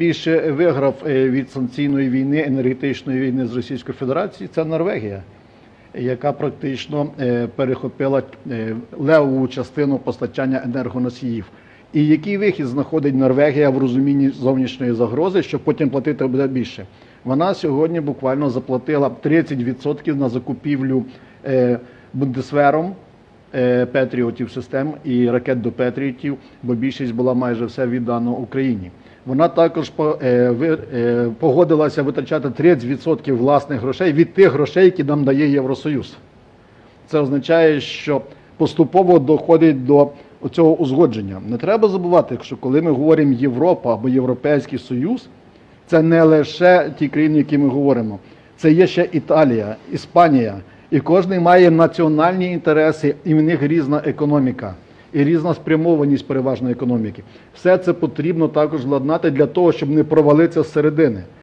Більше виграв е, від санкційної війни, енергетичної війни з Російською Федерацією, це Норвегія, яка практично е, перехопила е, левову частину постачання енергоносіїв. І який вихід знаходить Норвегія в розумінні зовнішньої загрози, що потім платити буде більше? Вона сьогодні буквально заплатила 30% на закупівлю Бундесвером Петріотів систем і ракет до Петріотів, бо більшість була майже все віддано Україні. Вона також е, е, погодилася витрачати 30% власних грошей від тих грошей, які нам дає Євросоюз. Це означає, що поступово доходить до цього узгодження. Не треба забувати, що коли ми говоримо Європа або Європейський Союз, це не лише ті країни, які ми говоримо. Це є ще Італія, Іспанія. І кожен має національні інтереси, і в них різна економіка, і різна спрямованість переважної економіки. Все це потрібно також владнати для того, щоб не провалитися зсередини.